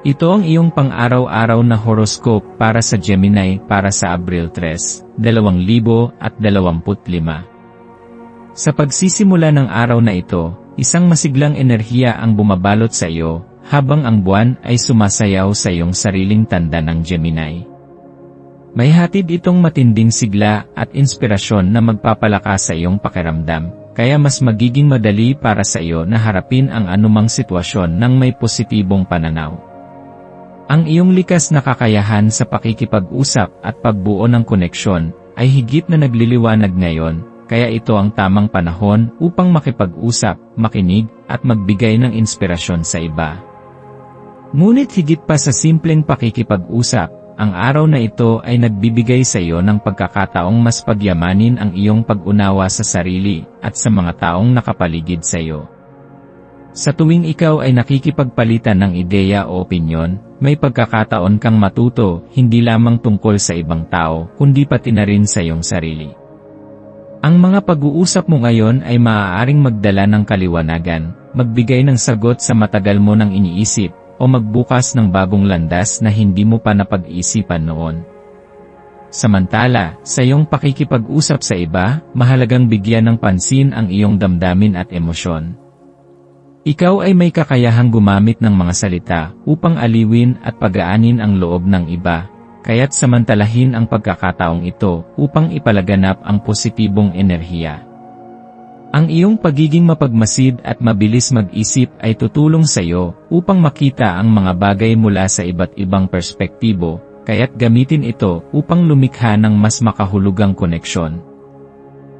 Ito ang iyong pang-araw-araw na horoscope para sa Gemini para sa Abril 3, 2025. Sa pagsisimula ng araw na ito, isang masiglang enerhiya ang bumabalot sa iyo, habang ang buwan ay sumasayaw sa iyong sariling tanda ng Gemini. May hatid itong matinding sigla at inspirasyon na magpapalakas sa iyong pakiramdam, kaya mas magiging madali para sa iyo na harapin ang anumang sitwasyon ng may positibong pananaw. Ang iyong likas na kakayahan sa pakikipag-usap at pagbuo ng koneksyon ay higit na nagliliwanag ngayon, kaya ito ang tamang panahon upang makipag-usap, makinig, at magbigay ng inspirasyon sa iba. Ngunit higit pa sa simpleng pakikipag-usap, ang araw na ito ay nagbibigay sa iyo ng pagkakataong mas pagyamanin ang iyong pag-unawa sa sarili at sa mga taong nakapaligid sa iyo. Sa tuwing ikaw ay nakikipagpalitan ng ideya o opinyon, may pagkakataon kang matuto, hindi lamang tungkol sa ibang tao, kundi pati na rin sa iyong sarili. Ang mga pag-uusap mo ngayon ay maaaring magdala ng kaliwanagan, magbigay ng sagot sa matagal mo nang iniisip, o magbukas ng bagong landas na hindi mo pa napag-isipan noon. Samantala, sa iyong pakikipag-usap sa iba, mahalagang bigyan ng pansin ang iyong damdamin at emosyon. Ikaw ay may kakayahang gumamit ng mga salita upang aliwin at pagaanin ang loob ng iba, kaya't samantalahin ang pagkakataong ito upang ipalaganap ang positibong enerhiya. Ang iyong pagiging mapagmasid at mabilis mag-isip ay tutulong sa iyo upang makita ang mga bagay mula sa iba't ibang perspektibo, kaya't gamitin ito upang lumikha ng mas makahulugang koneksyon.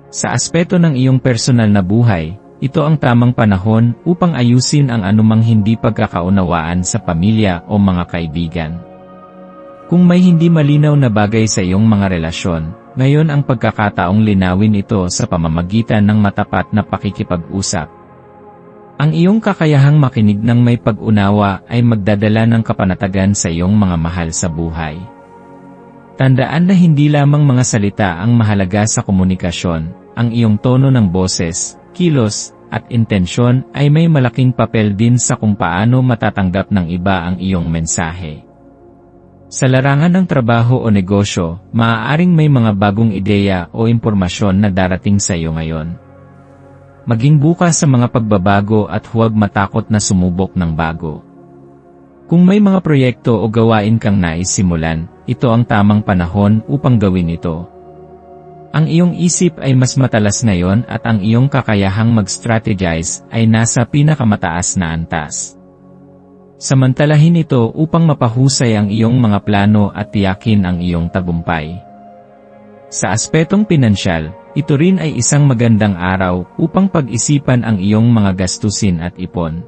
Sa aspeto ng iyong personal na buhay, ito ang tamang panahon upang ayusin ang anumang hindi pagkakaunawaan sa pamilya o mga kaibigan. Kung may hindi malinaw na bagay sa iyong mga relasyon, ngayon ang pagkakataong linawin ito sa pamamagitan ng matapat na pakikipag-usap. Ang iyong kakayahang makinig ng may pag-unawa ay magdadala ng kapanatagan sa iyong mga mahal sa buhay. Tandaan na hindi lamang mga salita ang mahalaga sa komunikasyon, ang iyong tono ng boses, kilos, at intensyon ay may malaking papel din sa kung paano matatanggap ng iba ang iyong mensahe. Sa larangan ng trabaho o negosyo, maaaring may mga bagong ideya o impormasyon na darating sa iyo ngayon. Maging bukas sa mga pagbabago at huwag matakot na sumubok ng bago. Kung may mga proyekto o gawain kang nais simulan, ito ang tamang panahon upang gawin ito. Ang iyong isip ay mas matalas ngayon at ang iyong kakayahang mag-strategize ay nasa pinakamataas na antas. Samantalahin ito upang mapahusay ang iyong mga plano at tiyakin ang iyong tagumpay. Sa aspetong pinansyal, ito rin ay isang magandang araw upang pag-isipan ang iyong mga gastusin at ipon.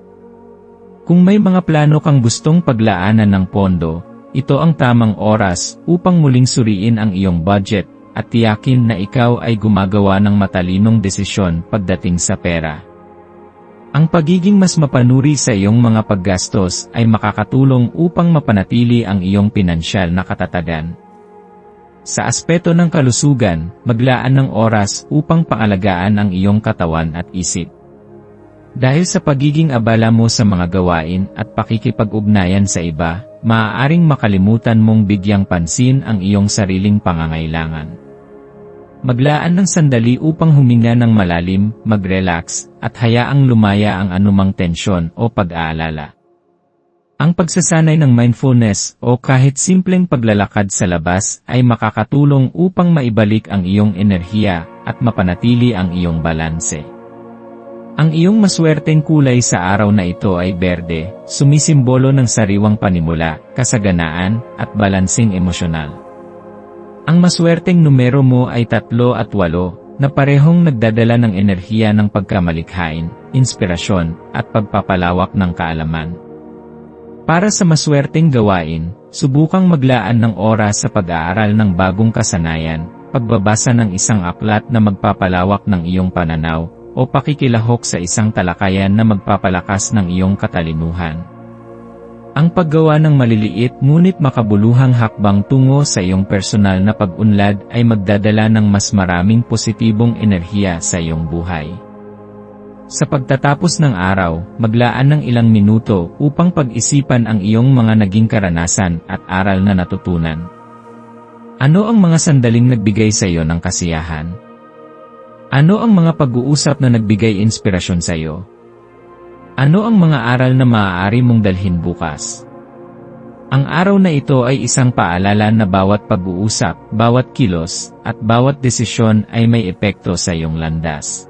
Kung may mga plano kang gustong paglaanan ng pondo, ito ang tamang oras upang muling suriin ang iyong budget at tiyakin na ikaw ay gumagawa ng matalinong desisyon pagdating sa pera. Ang pagiging mas mapanuri sa iyong mga paggastos ay makakatulong upang mapanatili ang iyong pinansyal na katatagan. Sa aspeto ng kalusugan, maglaan ng oras upang paalagaan ang iyong katawan at isip. Dahil sa pagiging abala mo sa mga gawain at pakikipag-ugnayan sa iba, maaaring makalimutan mong bigyang pansin ang iyong sariling pangangailangan. Maglaan ng sandali upang huminga ng malalim, mag-relax, at hayaang lumaya ang anumang tensyon o pag-aalala. Ang pagsasanay ng mindfulness o kahit simpleng paglalakad sa labas ay makakatulong upang maibalik ang iyong enerhiya at mapanatili ang iyong balanse. Ang iyong maswerteng kulay sa araw na ito ay berde, sumisimbolo ng sariwang panimula, kasaganaan, at balansing emosyonal. Ang maswerteng numero mo ay tatlo at walo, na parehong nagdadala ng enerhiya ng pagkamalikhain, inspirasyon, at pagpapalawak ng kaalaman. Para sa maswerteng gawain, subukang maglaan ng oras sa pag-aaral ng bagong kasanayan, pagbabasa ng isang aklat na magpapalawak ng iyong pananaw, o pakikilahok sa isang talakayan na magpapalakas ng iyong katalinuhan. Ang paggawa ng maliliit ngunit makabuluhang hakbang tungo sa iyong personal na pag-unlad ay magdadala ng mas maraming positibong enerhiya sa iyong buhay. Sa pagtatapos ng araw, maglaan ng ilang minuto upang pag-isipan ang iyong mga naging karanasan at aral na natutunan. Ano ang mga sandaling nagbigay sa iyo ng kasiyahan? Ano ang mga pag-uusap na nagbigay inspirasyon sa iyo? Ano ang mga aral na maaari mong dalhin bukas? Ang araw na ito ay isang paalala na bawat pag-uusap, bawat kilos, at bawat desisyon ay may epekto sa iyong landas.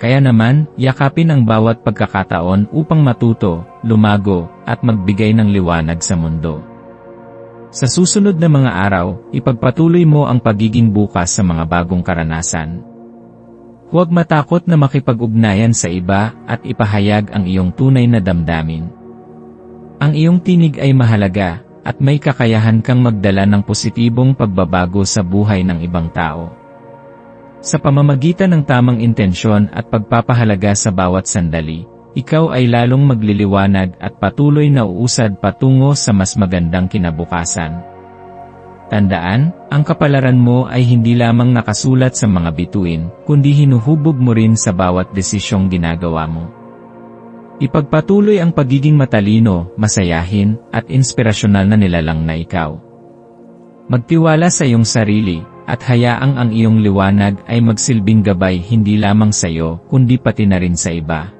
Kaya naman, yakapin ang bawat pagkakataon upang matuto, lumago, at magbigay ng liwanag sa mundo. Sa susunod na mga araw, ipagpatuloy mo ang pagiging bukas sa mga bagong karanasan. Huwag matakot na makipag-ugnayan sa iba at ipahayag ang iyong tunay na damdamin. Ang iyong tinig ay mahalaga at may kakayahan kang magdala ng positibong pagbabago sa buhay ng ibang tao. Sa pamamagitan ng tamang intensyon at pagpapahalaga sa bawat sandali, ikaw ay lalong magliliwanag at patuloy na uusad patungo sa mas magandang kinabukasan. Tandaan, ang kapalaran mo ay hindi lamang nakasulat sa mga bituin, kundi hinuhubog mo rin sa bawat desisyong ginagawa mo. Ipagpatuloy ang pagiging matalino, masayahin, at inspirasyonal na nilalang na ikaw. Magtiwala sa iyong sarili, at hayaang ang iyong liwanag ay magsilbing gabay hindi lamang sa iyo, kundi pati na rin sa iba.